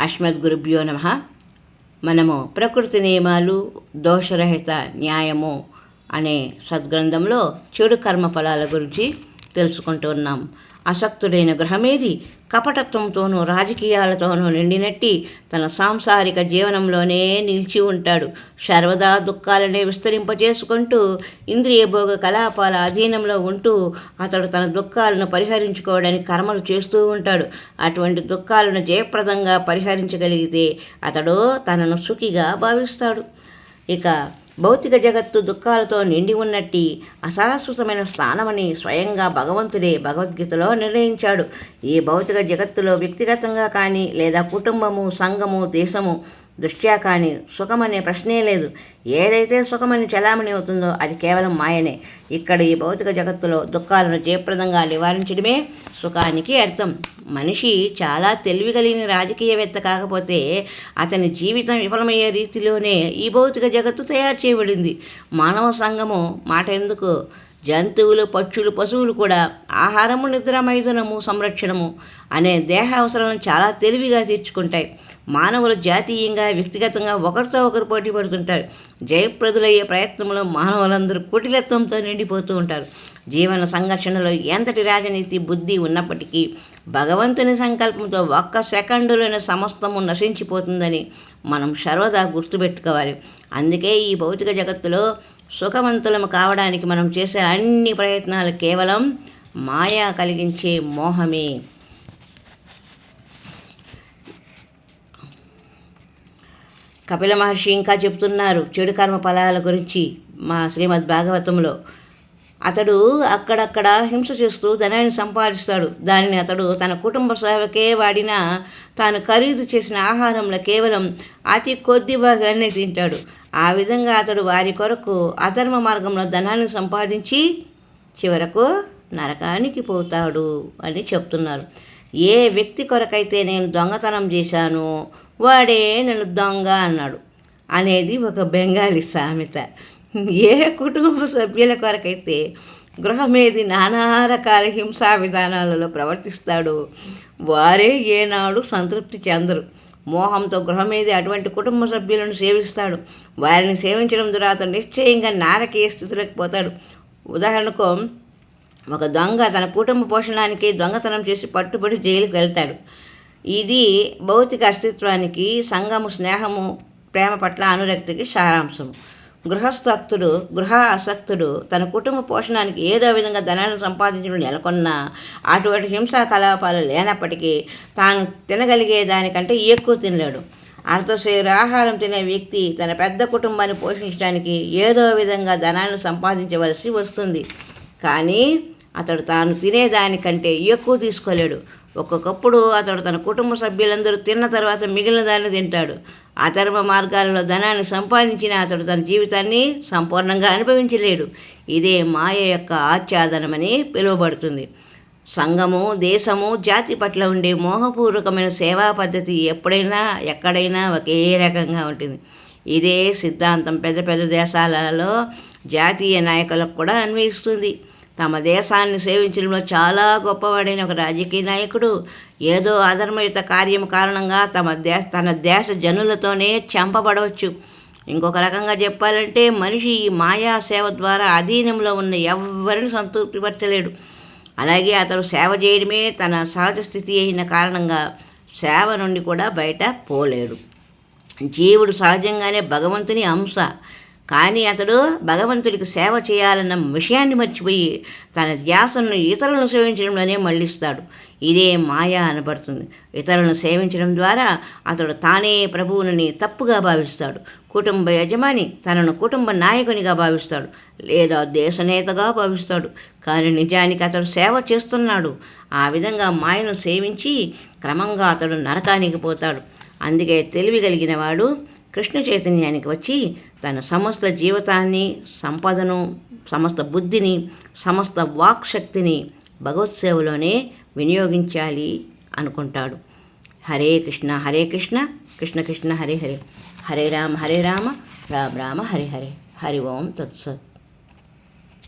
అస్మద్గురుభ్యో నమ. మనము ప్రకృతి నియమాలు దోషరహిత న్యాయము అనే సద్గ్రంథంలో చెడు కర్మ ఫలాల గురించి తెలుసుకుంటున్నాం అసక్తుడైన గ్రహమేది కపటత్వంతోనూ రాజకీయాలతోనూ నిండినట్టి తన సాంసారిక జీవనంలోనే నిలిచి ఉంటాడు. సర్వదా దుఃఖాలనే విస్తరింపజేసుకుంటూ ఇంద్రియ భోగ కలాపాల అధీనంలో ఉంటూ అతడు తన దుఃఖాలను పరిహరించుకోవడానికి కర్మలు చేస్తూ ఉంటాడు. అటువంటి దుఃఖాలను జయప్రదంగా పరిహరించగలిగితే అతడు తనను సుఖిగా భావిస్తాడు. ఇక భౌతిక జగత్తు దుఃఖాలతో నిండి ఉన్నట్టి అశాశ్వతమైన స్థానమని స్వయంగా భగవంతుడే భగవద్గీతలో నిర్ణయించాడు. ఈ భౌతిక జగత్తులో వ్యక్తిగతంగా కానీ లేదా కుటుంబము సంఘము దేశము దృష్ట్యా కానీ సుఖమనే ప్రశ్నే లేదు. ఏదైతే సుఖమని చలామణి అవుతుందో అది కేవలం మాయనే. ఇక్కడ ఈ భౌతిక జగత్తులో దుఃఖాలను జయప్రదంగా నివారించడమే సుఖానికి అర్థం. మనిషి చాలా తెలివి కలిగిన రాజకీయవేత్త కాకపోతే అతని జీవితం విఫలమయ్యే రీతిలోనే ఈ భౌతిక జగత్తు తయారు చేయబడింది. మానవ సంఘము మాట ఎందుకు జంతువులు పక్షులు పశువులు కూడా ఆహారము నిద్ర మైదనము సంరక్షణము అనే దేహ అవసరాలను చాలా తెలివిగా తీర్చుకుంటాయి. మానవులు జాతీయంగా వ్యక్తిగతంగా ఒకరితో ఒకరు పోటీ పడుతుంటారు. జయప్రదులయ్యే ప్రయత్నంలో మానవులందరూ కుటిలత్వంతో నిండిపోతూ ఉంటారు. జీవన సంఘర్షణలో ఎంతటి రాజనీతి బుద్ధి ఉన్నప్పటికీ భగవంతుని సంకల్పంతో ఒక్క సెకండులోనే సమస్తము నశించిపోతుందని మనం సర్వదా గుర్తుపెట్టుకోవాలి. అందుకే ఈ భౌతిక జగత్తులో సుఖవంతులము కావడానికి మనం చేసే అన్ని ప్రయత్నాలు కేవలం మాయా కలిగించే మోహమే. కపిల మహర్షి ఇంకా చెప్తున్నారు చెడు కర్మ ఫలాల గురించి మా శ్రీమద్ భాగవతంలో. అతడు అక్కడక్కడ హింస చేస్తూ ధనాన్ని సంపాదిస్తాడు. దానిని అతడు తన కుటుంబ సేవకే వాడిన తాను ఖరీదు చేసిన ఆహారంలో కేవలం అతి కొద్ది భాగాన్ని తింటాడు. ఆ విధంగా అతడు వారి కొరకు అధర్మ మార్గంలో ధనాన్ని సంపాదించి చివరకు నరకానికి పోతాడు అని చెప్తున్నారు. ఏ వ్యక్తి కొరకైతే నేను దొంగతనం చేశాను వాడే నన్ను దొంగ అన్నాడు అనేది ఒక బెంగాలీ సామెత. ఏ కుటుంబ సభ్యుల కొరకైతే గృహమేది నానా రకాల హింసా విధానాలలో ప్రవర్తిస్తాడో వారే ఏనాడు సంతృప్తి చెందరు. మోహంతో గృహమేది అటువంటి కుటుంబ సభ్యులను సేవిస్తాడు. వారిని సేవించడం ద్వారా అతను నిశ్చయంగా నారకీయ స్థితిలోకి పోతాడు. ఉదాహరణకు ఒక దొంగ తన కుటుంబ పోషణానికి దొంగతనం చేసి పట్టుబడి జైలుకి వెళ్తాడు. ఇది భౌతిక అస్తిత్వానికి సంఘము స్నేహము ప్రేమ పట్ల అనురక్తికి సారాంశము. గృహస్థక్తుడు గృహ ఆసక్తుడు తన కుటుంబ పోషణానికి ఏదో విధంగా ధనాన్ని సంపాదించడం నెలకొన్నా అటువంటి హింసా కలాపాలు లేనప్పటికీ తాను తినగలిగే దానికంటే ఎక్కువ తినలేడు. అర్థశేరు ఆహారం తినే వ్యక్తి తన పెద్ద కుటుంబాన్ని పోషించడానికి ఏదో విధంగా ధనాన్ని సంపాదించవలసి వస్తుంది. కానీ అతడు తాను తినేదానికంటే ఎక్కువ తీసుకోలేడు. ఒక్కొక్కప్పుడు అతడు తన కుటుంబ సభ్యులందరూ తిన్న తర్వాత మిగిలిన దాన్ని తింటాడు. అధర్మ మార్గాలలో ధనాన్ని సంపాదించిన అతడు తన జీవితాన్ని సంపూర్ణంగా అనుభవించలేడు. ఇదే మాయ యొక్క ఆచ్ఛాదనమని పిలువబడుతుంది. సంఘము దేశము జాతి పట్ల ఉండే మోహపూర్వకమైన సేవా పద్ధతి ఎప్పుడైనా ఎక్కడైనా ఒకే రకంగా ఉంటుంది. ఇదే సిద్ధాంతం పెద్ద పెద్ద దేశాలలో జాతీయ నాయకులకు కూడా అన్వయిస్తుంది. తమ దేశాన్ని సేవించడంలో చాలా గొప్పవాడైన ఒక రాజకీయ నాయకుడు. ఏదో అధర్మయుత కార్యం కారణంగా తమ దేశ తన దేశ జనులతోనే చంపబడవచ్చు. ఇంకొక రకంగా చెప్పాలంటే మనిషి ఈ మాయా సేవ ద్వారా అధీనంలో ఉన్న ఎవరిని సంతృప్తిపరచలేడు. అలాగే అతను సేవ చేయడమే తన సహజ స్థితి అయిన కారణంగా సేవ నుండి కూడా బయట పోలేడు. జీవుడు సహజంగానే భగవంతుని అంశ. కానీ అతడు భగవంతుడికి సేవ చేయాలన్న విషయాన్ని మర్చిపోయి తన ధ్యాసను ఇతరులను సేవించడంలోనే మళ్ళిస్తాడు. ఇదే మాయ అనబడుతుంది. ఇతరులను సేవించడం ద్వారా అతడు తానే ప్రభువుని తప్పుగా భావిస్తాడు. కుటుంబ యజమాని తనను కుటుంబ నాయకునిగా భావిస్తాడు. లేదా దేశనేతగా భావిస్తాడు. కానీ నిజానికి అతడు సేవ చేస్తున్నాడు. ఆ విధంగా మాయను సేవించి క్రమంగా అతడు నరకానికి పోతాడు. అందుకే తెలివి కలిగిన వాడు కృష్ణ చైతన్యానికి వచ్చి తన సమస్త జీవితాన్ని సంపదను సమస్త బుద్ధిని సమస్త వాక్శక్తిని భగవత్ సేవలోనే వినియోగించాలి అనుకుంటాడు. హరే కృష్ణ హరే కృష్ణ కృష్ణ కృష్ణ హరే హరే. హరే రామ హరే రామ రామ రామ హరే హరే. హరి ఓం తత్సత్.